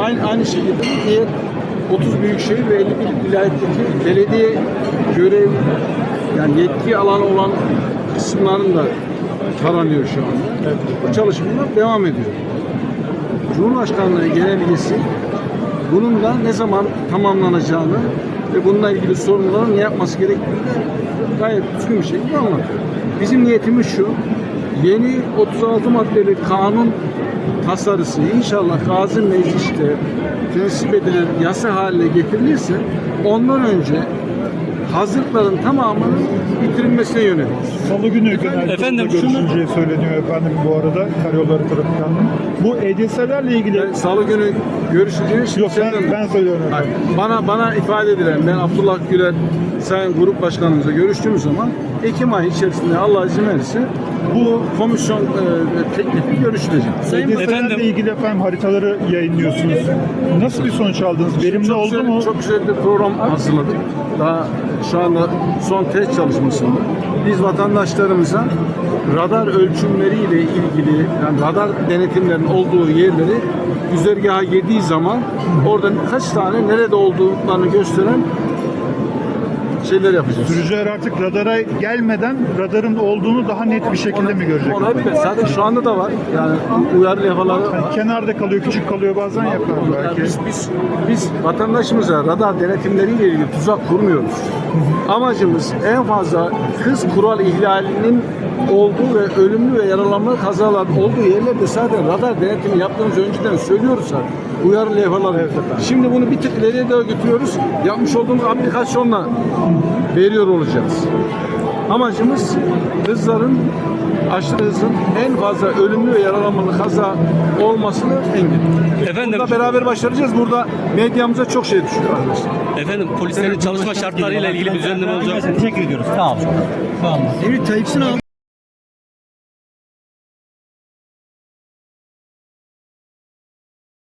aynı, aynı şekilde diğer 30 büyükşehir ve 51 vilayetteki belediye görev yani yetki alanı olan kısımların da taranıyor şu anda. Bu çalışmalar devam ediyor. Cumhurbaşkanlığı genelgesi bunun da ne zaman tamamlanacağını ve bununla ilgili sorunların ne yapması gerektiğini de gayet düzgün bir şekilde anlatıyor. Bizim niyetimiz şu, yeni 36 maddeli kanun tasarısı inşallah Gazi Meclis'te tensip edilir, yasa haline getirilirse ondan önce hazırlıkların tamamının bitirilmesine yönelik. Salı günü genel efendim, kurulda şunu- görüşüleceği söyleniyor efendim bu arada Karayolları Trafikanlığı. Bu EDS'lerle ilgili Ben Salı günü görüşeceğiz. yok ben, ben söylüyorum Hayır, efendim. Bana bana ifade edilen ben Abdullah Güler Sayın Grup Başkanımızla görüştüğümüz zaman Ekim ayı içerisinde Allah izin verirse bu komisyon e, teklifi görüşülecek. EDS'lerle Efendim- ilgili efendim haritaları yayınlıyorsunuz. Nasıl bir sonuç aldınız? Verimli çok oldu güzel, mu? Çok güzel bir program hazırladık. Daha şu anda son test çalışmasında. Biz vatandaşlarımıza radar ölçümleriyle ilgili yani radar denetimlerinin olduğu yerleri güzergaha girdiği zaman orada kaç tane nerede olduklarını gösteren şeyler yapacağız. Sürücüler artık radara gelmeden radarın olduğunu daha net bir şekilde mi görecek? Ona bir- zaten şu anda da var. Yani uyarı levhaları var. Yani kenarda kalıyor, küçük kalıyor bazen yapar Yani belki. biz, biz, biz vatandaşımıza radar denetimleriyle ilgili tuzak kurmuyoruz. Amacımız en fazla hız kural ihlalinin olduğu ve ölümlü ve yaralanma kazaların olduğu yerlerde zaten radar denetimi yaptığımızı önceden söylüyoruz zaten. Uyarı levhaları. Şimdi bunu bir tık ileriye doğru götürüyoruz. Yapmış olduğumuz aplikasyonla veriyor olacağız. Amacımız hızların aşırı hızın en fazla ölümlü ve yaralanmalı kaza olmasını engellemek. Efendim, Burada beraber başaracağız. Burada medyamıza çok şey düşüyor arkadaşlar. efendim polislerin çalışma şartlarıyla ilgili bir düzenleme olacak. Teşekkür ediyoruz. Sağ olun. Sağ olun. Emir Tayyip Sınav